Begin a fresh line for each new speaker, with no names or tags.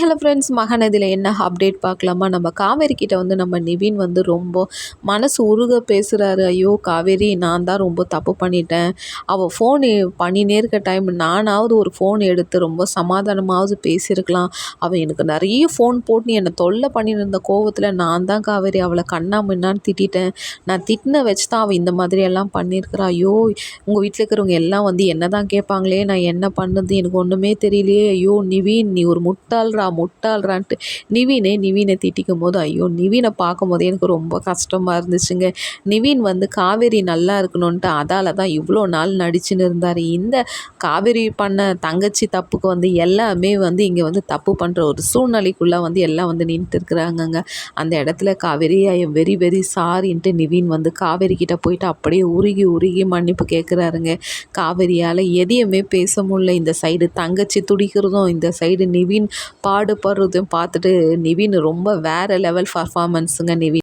Hello friends மகனதில் என்ன update பார்க்கலாமா? நம்ம காவேரி கிட்ட வந்து நம்ம நிவின் வந்து ரொம்ப மனசு உருக பேசுகிறாரு ஐயோ காவேரி நான் தான் ரொம்ப தப்பு பண்ணிட்டேன். அவள் ஃபோன் பண்ணினே இருக்க டைம் நானாவது ஒரு ஃபோன் எடுத்து ரொம்ப சமாதானமாவது பேசியிருக்கலாம். அவள் எனக்கு நிறைய ஃபோன் போட்டு என்னை தொல்லை பண்ணியிருந்த கோவத்தில் நான் தான் காவேரி அவளை கண்ணா முன்னான்னு திட்டிட்டேன். நான் திட்டின வச்சு தான் அவள் இந்த மாதிரியெல்லாம் பண்ணியிருக்கிறா. ஐயோ உங்கள் வீட்டில் இருக்கிறவங்க எல்லாம் வந்து என்ன தான் கேட்பாங்களே நான் என்ன பண்ணது எனக்கு ஒன்றுமே தெரியலையே. ஐயோ நிவின் நீ ஒரு முட்டாள்ரா. முட்டாள்றான்ட்டு. நிவினே நிவினை திட்டிக்கும் போது ஐயோ நிவினை பார்க்கும் போதே எனக்கு ரொம்ப கஷ்டமாக இருந்துச்சுங்க. நிவின் வந்து காவேரி நல்லா இருக்கணுன்ட்டு அதால் தான் இவ்வளோ நாள் நடிச்சுன்னு இருந்தார். இந்த காவேரி பண்ண தங்கச்சி தப்புக்கு வந்து எல்லாமே வந்து இங்கே வந்து தப்பு பண்ணுற ஒரு சூழ்நிலைக்குள்ளே வந்து எல்லாம் வந்து நின்றுட்டு இருக்கிறாங்கங்க. அந்த இடத்துல Kaveri I am very very சாரின்ட்டு Nivin வந்து காவேரி கிட்டே போயிட்டு அப்படியே உருகி உருகி மன்னிப்பு கேட்குறாருங்க காவேரியால் எதையுமே பேச முடியல. இந்த சைடு தங்கச்சி துடிக்கிறதும் இந்த சைடு நிவின் பாடுபடுறதையும் பார்த்துட்டு நிவின் ரொம்ப வேறு லெவல் பர்ஃபார்மன்ஸுங்க நிவின்